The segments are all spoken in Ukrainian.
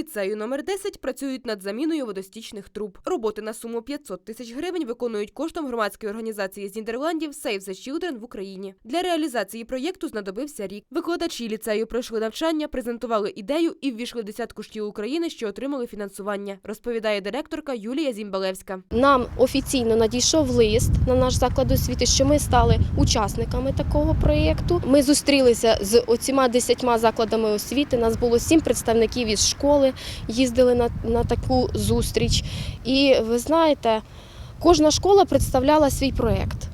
ліцею номер 10 працюють над заміною водостічних труб. Роботи на суму 500 тисяч гривень виконують коштом громадської організації з Нідерландів Save the Children в Україні. Для реалізації проєкту знадобився рік. Викладачі ліцею пройшли навчання, презентували ідею і ввійшли десятку шкіл України, що отримали фінансування, розповідає директорка Юлія Зімбалевська. Нам офіційно надійшов лист на наш заклад освіти, що ми стали учасниками такого проєкту. Ми зустрілися з оціма десятьма закладами освіти. Нас було сім представників із школи, їздили на, на таку зустріч. І ви знаєте, кожна школа представляла свій проєкт.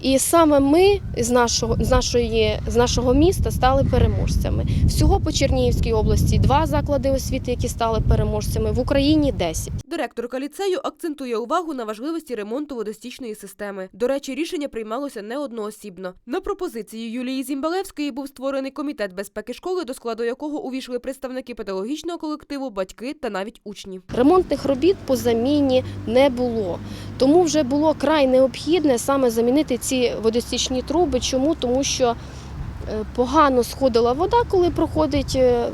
І саме ми з нашого, з, нашої, з нашого міста стали переможцями. Всього по Чернігівській області два заклади освіти, які стали переможцями, в Україні 10. Директорка ліцею акцентує увагу на важливості ремонту водостічної системи. До речі, рішення приймалося не одноосібно. На пропозицію Юлії Зімбалевської був створений комітет безпеки школи, до складу якого увійшли представники педагогічного колективу, батьки та навіть учні. Ремонтних робіт по заміні не було. Тому вже було край необхідне саме замінити ці водостічні труби. Чому? Тому що погано сходила вода, коли проходить е,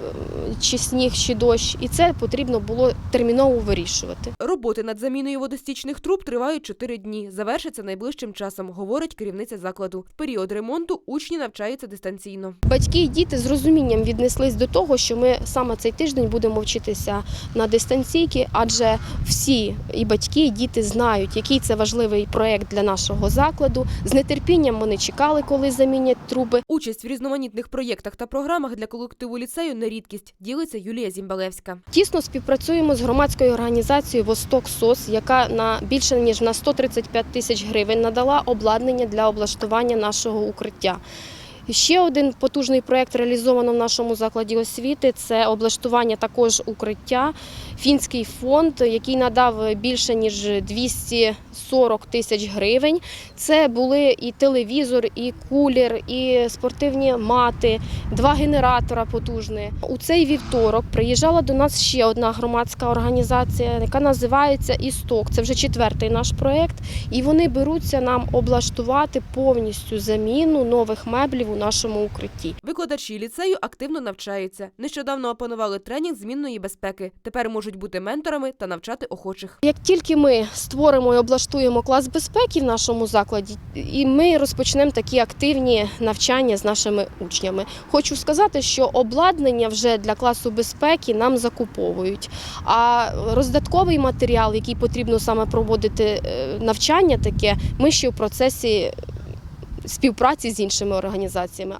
чи сніг, чи дощ, і це потрібно було терміново вирішувати. Роботи над заміною водостічних труб тривають чотири дні. Завершаться найближчим часом, говорить керівниця закладу. В період ремонту учні навчаються дистанційно. Батьки і діти з розумінням віднеслись до того, що ми саме цей тиждень будемо вчитися на дистанційки, адже всі і батьки, і діти знають, який це важливий проект для нашого закладу. З нетерпінням вони чекали, коли замінять труби. Участь в різноманітних проєктах та програмах для колективу ліцею не рідкість, ділиться Юлія Зімбалевська. Тісно співпрацюємо з громадською організацією Восток СОС, яка на більше ніж на 135 тисяч гривень надала обладнання для облаштування нашого укриття. Ще один потужний проєкт реалізовано в нашому закладі освіти. Це облаштування також укриття. Фінський фонд, який надав більше ніж 240 тисяч гривень. Це були і телевізор, і кулер, і спортивні мати, два генератора потужні. У цей вівторок приїжджала до нас ще одна громадська організація, яка називається Істок. Це вже четвертий наш проєкт. І вони беруться нам облаштувати повністю заміну нових меблів у нашому укритті. Викладачі ліцею активно навчаються. Нещодавно опанували тренінг змінної безпеки. Тепер можуть бути менторами та навчати охочих. Як тільки ми створимо і облаштуємо клас безпеки в нашому закладі, і ми розпочнемо такі активні навчання з нашими учнями. Хочу сказати, що обладнання вже для класу безпеки нам закуповують. А роздатковий матеріал, який потрібно саме проводити е, навчання, таке ми ще в процесі співпраці з іншими організаціями.